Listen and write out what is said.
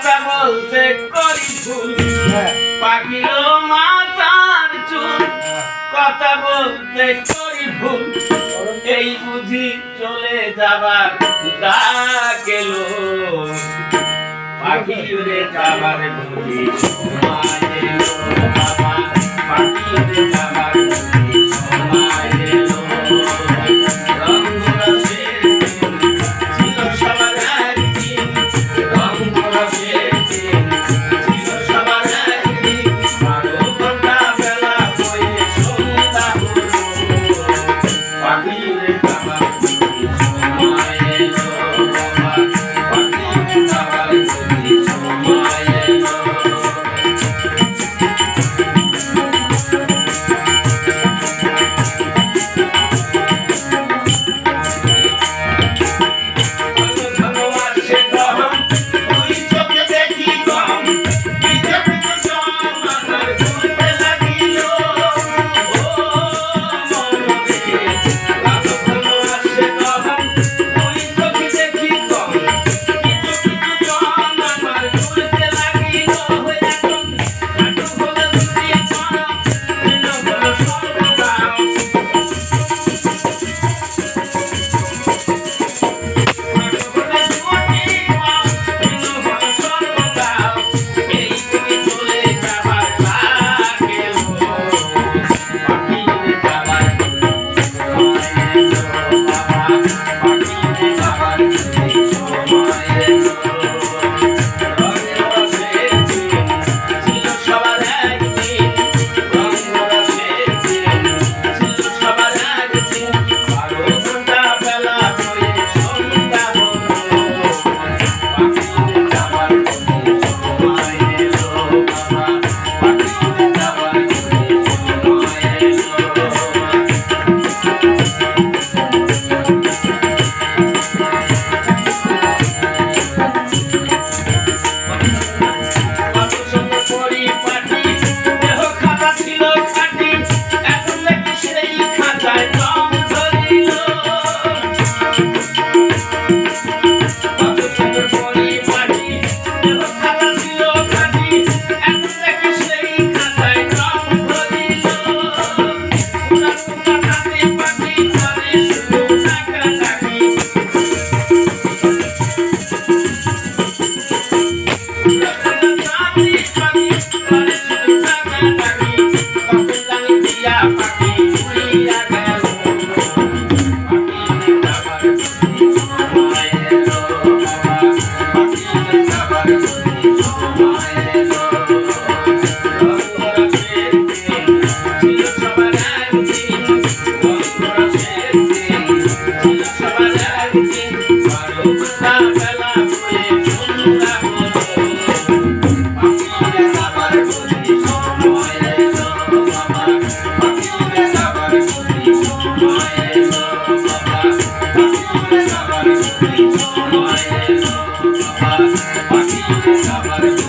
কথা বলতে করি ভুল। হ্যাঁ। পাখির মাথার চুল। কথা বলতে করি ভুল। এই বুঝি চলে যাবার ডাকেল পাখিরে যাবার বুঝি মায়ের বাবা সবার বাকি সবার